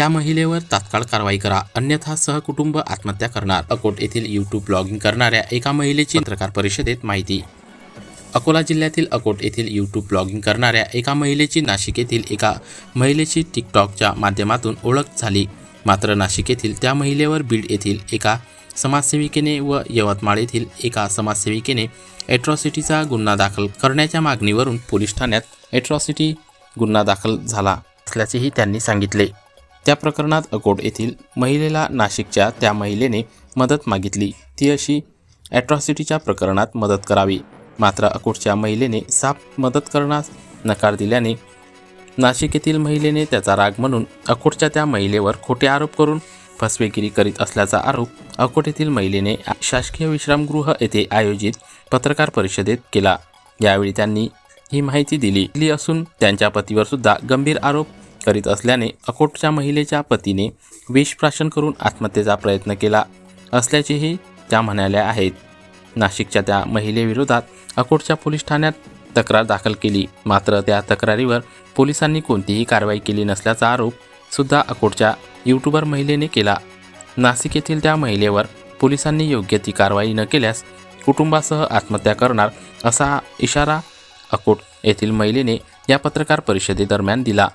त्या महिलेवर तात्काळ कारवाई करा. अन्यथा सहकुटुंब आत्महत्या करणार. अकोट येथील युट्यूब ब्लॉगिंग करणाऱ्या एका महिलेची पत्रकार परिषदेत माहिती. अकोला जिल्ह्यातील अकोट येथील यूट्यूब ब्लॉगिंग करणाऱ्या एका महिलेची नाशिक येथील एका महिलेची टिकटॉकच्या माध्यमातून ओळख झाली. मात्र नाशिक येथील त्या महिलेवर बीड येथील एका समाजसेविकेने व यवतमाळ येथील एका समाजसेविकेने ॲट्रॉसिटीचा गुन्हा दाखल करण्याच्या मागणीवरून पोलीस ठाण्यात ॲट्रॉसिटी गुन्हा दाखल झाला असल्याचेही त्यांनी सांगितले. त्या प्रकरणात अकोट येथील महिलेला नाशिकच्या त्या महिलेने मदत मागितली. ती अशी ॲट्रॉसिटीच्या प्रकरणात मदत करावी. मात्र अकोटच्या महिलेने साफ मदत करण्यास नकार दिल्याने नाशिक येथील महिलेने त्याचा राग म्हणून अकोटच्या त्या महिलेवर खोटे आरोप करून फसवेगिरी करीत असल्याचा आरोप अकोट येथील महिलेने शासकीय विश्रामगृह येथे आयोजित पत्रकार परिषदेत केला. यावेळी त्यांनी ही माहिती दिली. दिली असून त्यांच्या पतीवर सुद्धा गंभीर आरोप करीत असल्याने अकोटच्या महिलेच्या पतीने विषप्राशन करून आत्महत्येचा प्रयत्न केला असल्याचेही त्या म्हणाल्या आहेत. नाशिकच्या त्या महिलेविरोधात अकोटच्या पोलीस ठाण्यात तक्रार दाखल केली. मात्र त्या तक्रारीवर पोलिसांनी कोणतीही कारवाई केली नसल्याचा आरोप सुद्धा अकोटच्या यूट्यूबर महिलेने केला. नाशिक येथील त्या महिलेवर पोलिसांनी योग्य ती कारवाई न केल्यास कुटुंबासह आत्महत्या करणार असा इशारा अकोट येथील महिलेने या पत्रकार परिषदेदरम्यान दिला.